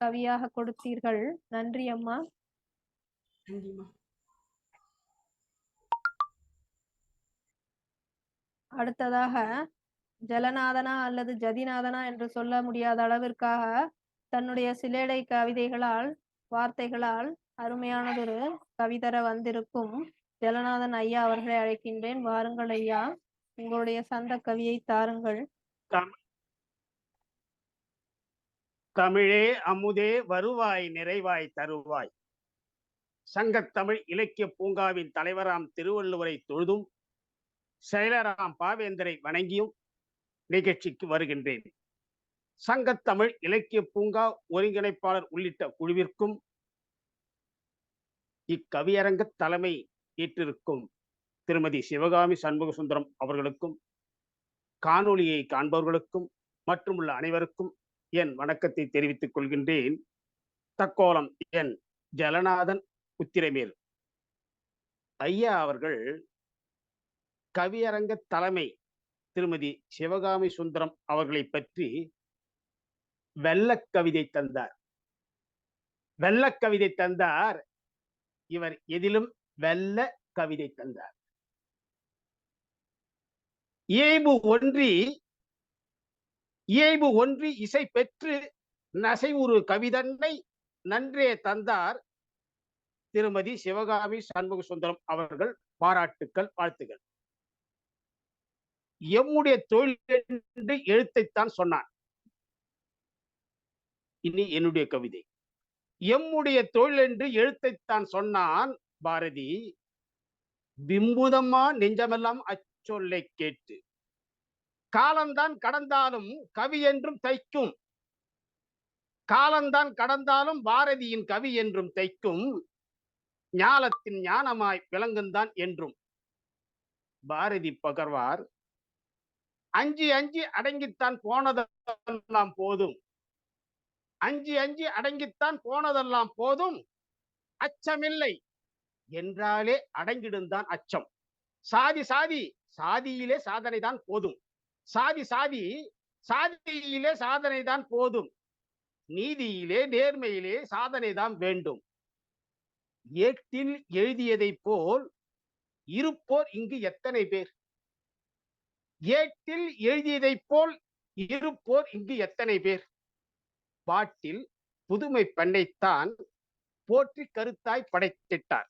கவியாக கொடுத்தீர்கள். நன்றி அம்மா. அடுத்ததாக ஜலநாதனா அல்லது ஜதிநாதனா என்று சொல்ல முடியாத அளவிற்காக தன்னுடைய சிலேடை கவிதைகளால் வார்த்தைகளால் அருமையானதொரு கவிதர வந்திருக்கும் ஜலநாதன் ஐயா அவர்களை அழைக்கின்றேன். வாருங்கள் ஐயா. உங்களுடைய சந்த கவியை தாருங்கள். தமிழே அமுதே வருவாய் நிறைவாய் தருவாய். சங்கத்தமிழ் இலக்கிய பூங்காவின் தலைவராம் திருவள்ளுவரை தொழுதும் செயலராம் பாவேந்தரை வணங்கியும் நிகழ்ச்சிக்கு வருகின்றேன். சங்கத்தமிழ் இலக்கிய பூங்கா ஒருங்கிணைப்பாளர் உள்ளிட்ட குழுவிற்கும் இக்கவியரங்க தலைமை ஏற்றிருக்கும் திருமதி சிவகாமி சண்முகசுந்தரம் அவர்களுக்கும் காணொளியை காண்பவர்களுக்கும் மற்றும் உள்ள அனைவருக்கும் என் வணக்கத்தை தெரிவித்துக் கொள்கின்றேன். தக்கோலம் என் ஜலநாதன் உத்திரமேல் ஐயா அவர்கள் கவியரங்க தலைமை திருமதி சிவகாமி சுந்தரம் அவர்களை பற்றி வெள்ளக் கவிதை தந்தார். வெள்ளக் கவிதை தந்தார். இவர் எதிலும் வெள்ள கவிதை தந்தார். இயைபு ஒன்றி இயைபு ஒன்றி இசை பெற்று நசைவுறு கவிதன்னை நன்றே தந்தார் திருமதி சிவகாமி சண்முக சுந்தரம் அவர்கள். பாராட்டுக்கள் வாழ்த்துகள் எம்முடைய தொழில் என்று எழுத்தைத்தான் சொன்னான். இனி என்னுடைய கவிதை. எம்முடைய தொழில் என்று எழுத்தைத்தான் சொன்னான் பாரதி. பிம்புதம்மா நெஞ்சமெல்லாம் அச்சொல்லை கேட்டு காலம்தான் கடந்தாலும் கவி என்றும் தைக்கும். காலம்தான் கடந்தாலும் பாரதியின் கவி என்றும் தைக்கும். ஞாலத்தின் ஞானமாய் விளங்குந்தான் என்றும். பாரதி பகர்வார் அஞ்சு அஞ்சு அடங்கித்தான் போனதெல்லாம் போதும். அஞ்சு அஞ்சு அடங்கித்தான் போனதெல்லாம் போதும். அச்சமில்லை என்றாலே அடங்கிடுந்தான் அச்சம். சாதி சாதி சாதியிலே சாதனை தான் போதும். சாதி சாதி. சாதியிலே சாதனை தான் போதும். நீதியிலே நேர்மையிலே சாதனை தான் வேண்டும். ஏட்டில் எழுதியதைப் போல் இருப்போர் இங்கு எத்தனை பேர்? ஏட்டில் எழுதியதைப் போல் இருப்போர் இங்கு எத்தனை பேர்? பாட்டில் புதுமை பெண்ணைத்தான் போற்றி கருத்தாய் படைத்திட்டார்.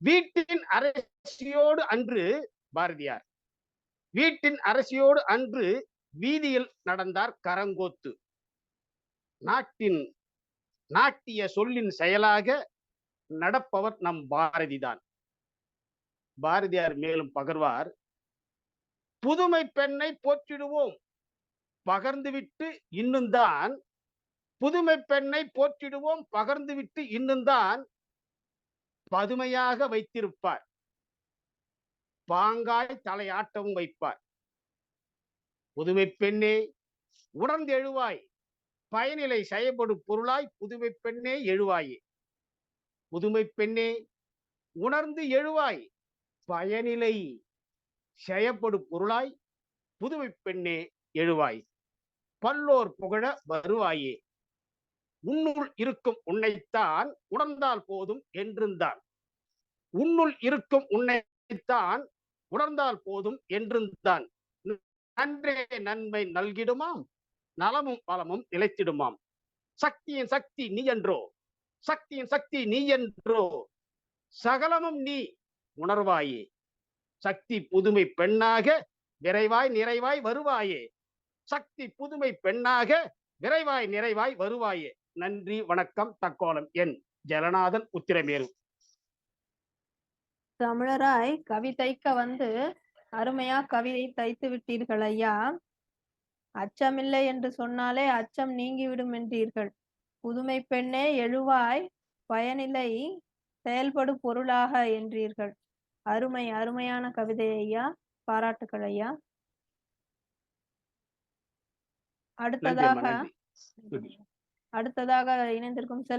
வீட்டின் அரசியோடு அன்று பாரதியார். வீட்டின் அரசியோடு அன்று வீதியில் நடந்தார் கரங்கோத்து. நாட்டின் நாட்டிய சொல்லின் செயலாக நடப்பவர் நம் பாரதிதான். பாரதியார் மேலும் பகர்வார் புதுமை பெண்ணை போற்றிடுவோம். பகர்ந்துவிட்டு இன்னும் தான். புதுமை பெண்ணை போற்றிடுவோம். பகர்ந்துவிட்டு இன்னும் தான். பதுமையாக வைத்திருப்பார். பாங்காய் தலையாட்டவும் வைப்பார் புதுமை பெண்ணே உணர்ந்து எழுவாய் பயனிலை செயல்படும் பொருளாய் புதுமை பெண்ணே எழுவாயே. புதுமை பெண்ணே உணர்ந்து எழுவாய். பயனிலை செயப்படும் பொருளாய் புதுமை பெண்ணே எழுவாய். பல்லோர் புகழ வருவாயே. உன்னுள் இருக்கும் உன்னைத்தான் உணர்ந்தால் போதும் என்றிருந்தான் உன்னுள் இருக்கும் உன்னைத்தான் உணர்ந்தால் போதும் என்றிருந்தான் நன்றே நன்மை நல்கிடுமாம் நலமும் பலமும் நிலைத்திடுமாம். சக்தியின் சக்தி நீ என்றோ சக்தியின் சக்தி நீ என்றோ சகலமும் நீ உணர்வாயே. சக்தி புதுமை பெண்ணாக விரைவாய் நிறைவாய் வருவாயே. சக்தி புதுமை பெண்ணாக விரைவாய் நிறைவாய் வருவாயே. நன்றி வணக்கம் தக்கோலம் என் ஜலநாதன் உத்திரமேரு. தமிழராய் கவி தைக்க வந்து அருமையா கவிதை தைத்து விட்டீர்கள் ஐயா. அச்சமில்லை என்று சொன்னாலே அச்சம் நீங்கிவிடும் என்றீர்கள். புதுமை பெண்ணே எழுவாய் பயனில்லை செயல்படு பொருளாக என்றீர்கள். அருமை அருமையான கவிதை ஐயா. பாராட்டுக்கள் ஐயா. அடுத்ததாக அடுத்ததாக இணைந்திருக்கும் செல்வ